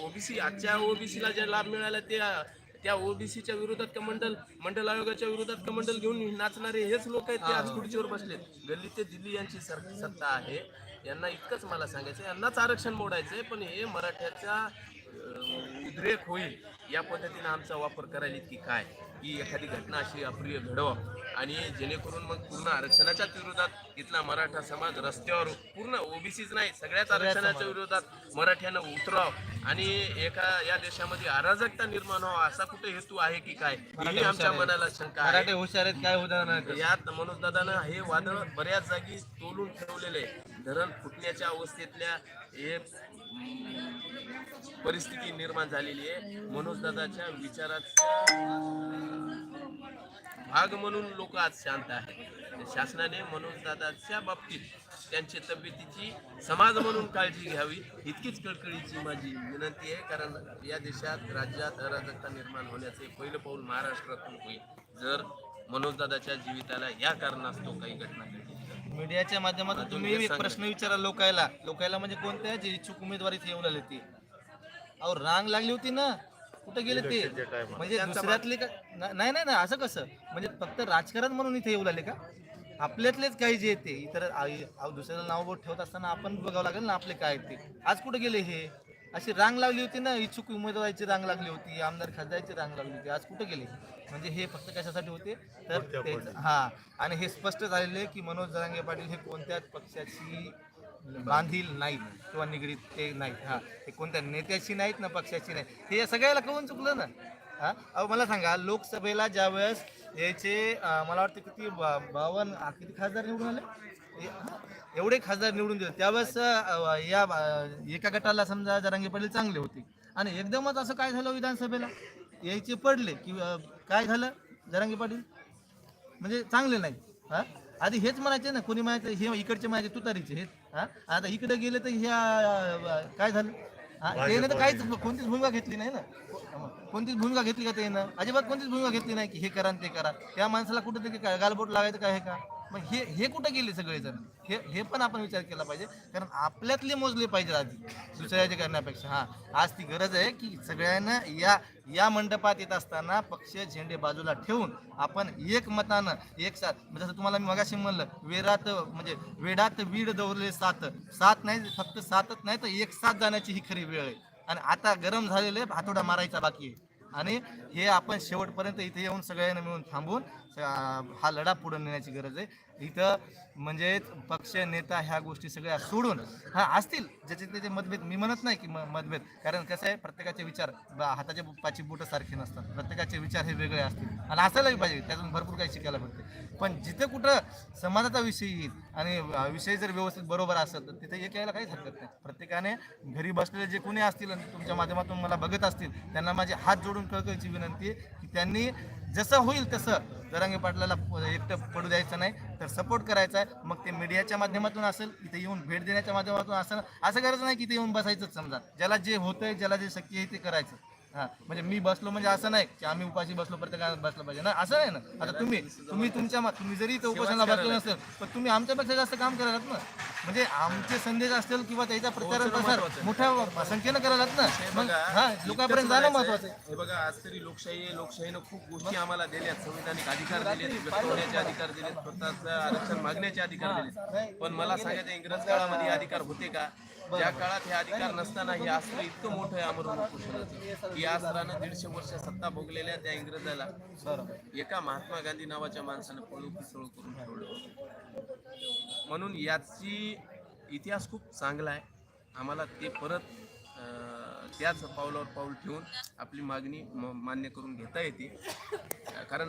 OBC आजच्या ओबीसीला जे लाभ मिळाला ते अं, त्या ओबीसीच्या विरोधात का मंडल आयोगाच्या विरोधात का मंडल घेऊन नाचणारे हेच लोक आहेत ते आज खुर्चीवर बसलेत. गल्ली ते दिल्ली यांची सर सत्ता आहे. यांना इतकंच मला सांगायचं यांनाच आरक्षण मोडायचंय पण हे मराठ्याचा उद्रेक होईल या पद्धतीने आमचा वापर करायला की काय? की एखादी घटना अशी अप्रिय घडवा. आणि जेणेकरून मग पूर्ण आरक्षणाच्याच विरोधात इथला मराठा समाज रस्त्यावर पूर्ण ओबीसीच नाही सगळ्याच आरक्षणाच्या विरोधात मराठ्यानं उतराव आणि एका या देशामध्ये अराजकता निर्माण व्हावा असा कुठे हेतू आहे की काय? ही आमच्या मनाला शंका मराठे हुशार आहेत काय होणार नाही यात मनोज दादानं हे वादळ बऱ्याच जागी तोलून ठेवलेले आहे धरण फुटण्याच्या अवस्थेतल्या हे परिस्थिती निर्माण झालेली आहे. मनोज दादाच्या विचाराचा भाग म्हणून लोक आज शांत आहेत. शासनाने मनोज दादाच्या बाबतीत त्यांच्या तब्येतीची समाज म्हणून काळजी घ्यावी इतकीच कळकळीची माझी विनंती आहे. कारण या देशात राज्यात अराजकता निर्माण होण्याचे पहिलं पाऊल महाराष्ट्रातून होईल. जर मनोज दादाच्या जीविताला या कारणास्तव काही घटना घडली मीडियाच्या माध्यमातून तुम्ही. प्रश्न विचारा लोकायला. लोकायला म्हणजे कोणत्या? जे इच्छुक उमेदवारी इथे येऊन आले ते. अहो रांग लागली होती ना. कुठे गेले ते? म्हणजे दुसऱ्यातले का ना- नाही नाही ना असं कसं? म्हणजे फक्त राजकारण म्हणून इथे येऊ लागले का? आपल्यातलेच काही जे ते इतर दुसऱ्याला नाव बोट ठेवत असताना आपण बघावं लागेल ना आपले काय ते. आज कुठे गेले हे? अशी रांग लावली होती ना इच्छुक उमेदवाराची रांग लागली होती आमदार खासदाराची रांग लागली होती. आज कुठे गेले? म्हणजे हे फक्त कशासाठी होते? तर हा. आणि हे स्पष्ट झालेले की मनोज जरांगे पाटील हे कोणत्याच पक्षाची बांधील नाहीत किंवा निगडीत ते नाहीत. हा हे कोणत्या नेत्याशी नाहीत ना पक्षाशी नाहीत. हे या सगळ्याला कळून चुकलं ना. हा? अहो मला सांगा लोकसभेला ज्यावेळेस याचे मला वाटतं किती बा- किती खासदार निवडून आले? एवढे खासदार निवडून दिले. त्यावेळेस या एका गटाला समजा जरांगे पाटील चांगले होते. आणि एकदमच असं काय झालं विधानसभेला? यायचे पडले की काय झालं जरांगे पाटील? म्हणजे चांगले नाही हा? आधी हेच म्हणायचे ना कोणी म्हणायचं हे इकडचे म्हणायचे तुतारीचे हेच हा? आता इकडे गेले तर ह्या काय झालं? हा? त्याने तर काहीच कोणतीच भूमिका घेतली नाही ना? कोणतीच भूमिका घेतली का त्यानं? अजिबात कोणतीच भूमिका घेतली नाही की हे करा ते करा. त्या माणसाला कुठं तरी काय गालबोट लागायचं काय हे का? मग हे हे कुठं गेले सगळेजण? हे हे पण आपण विचार केला पाहिजे. कारण आपल्यातले मोजले पाहिजे आधी. दुसऱ्याचे करण्यापेक्षा. हा. आज ती गरज आहे की सगळ्यांना या या मंडपात येत असताना पक्ष झेंडे बाजूला ठेवून आपण एक मतानं एक साथ म्हणजे जसं तुम्हाला मी मगाशी म्हणलं वेरात म्हणजे वेडात वीड दौरले सात. सात नाही फक्त सातच नाही तर एक साथ जाण्याची ही खरी वेळ आहे. आणि आता गरम झालेलं आहे हातोडा मारायचा बाकी आहे. आणि हे आपण शेवटपर्यंत इथे येऊन सगळ्यांना मिळून थांबून हा लढा पुढे नेण्याची गरज आहे. इथं म्हणजे पक्ष नेता ह्या गोष्टी सगळ्या सोडून हा असतील. ज्याचे त्याचे मतभेद मी म्हणत नाही की म- मतभेद. कारण कसं आहे प्रत्येकाचे विचार बा- हाताच्या पाची बोटं सारखे नसतात. प्रत्येकाचे विचार हे वेगळे असतील. आणि असायलाही पाहिजे. त्यातून भरपूर काही शिकायला भेटते. पण जिथे कुठं समाजाचा विषय येईल आणि विषय जर व्यवस्थित बरोबर असेल तर तिथे एक यायला काहीच हरकत नाही. प्रत्येकाने घरी बसलेले जे कोणी असतील आणि तुमच्या माध्यमातून मला बघत असतील त्यांना माझे हात जोडून कळकळीची विनंती की त्यांनी जसं होईल तसं जरांगे पाटलाला एकटं पडू द्यायचं नाही तर सपोर्ट करायचा आहे. मग ते मीडियाच्या माध्यमातून असेल इथे येऊन भेट देण्याच्या माध्यमातून असेल असं गरज नाही की इथे येऊन बसायचंच समजा. ज्याला जे होतंय ज्याला जे शक्य आहे ते करायचं. हा म्हणजे मी बसलो म्हणजे असं नाही की आम्ही उपाशी बसलो प्रत्येकाला बसलं पाहिजे. ना असं नाही ना. आता तुम्ही तुम्ही तुमच्या मा- तुम्ही जरी इथं उपोषणाला बसलो नसेल पण तुम्ही आमच्यापेक्षा जास्त काम करायलात ना. म्हणजे आमचे संदेश असतील किंवा त्याचा प्रचार प्रसार मोठ्या संख्येनं करायलात ना. मग हा लोकांपर्यंत जाणं महत्वाचं आहे. हे बघा आज तरी लोकशाही आहे लोकशाहीनं खूप गोष्टी आम्हाला दिल्यात. संविधानिक अधिकार दिलेत व्यक्त होण्याचे अधिकार दिलेत स्वतःचं आरक्षण मागण्याचे अधिकार दिलेत. पण मला सांगायचं इंग्रज काळामध्ये हे अधिकार होते का? ज्या काळात हे अधिकार नसताना हे अस्त्र इतकं मोठं आहे उपोषणाचं की या अस्त्रानं दीडशे वर्ष सत्ता भोगलेल्या त्या इंग्रजाला एका महात्मा गांधी नावाच्या माणसानं पळू पिसळू करून ठेवलं. म्हणून याची इतिहास खूप चांगला आहे. आम्हाला ते परत त्याच पावलावर पाऊल ठेवून आपली मागणी मान्य करून घेता येते. कारण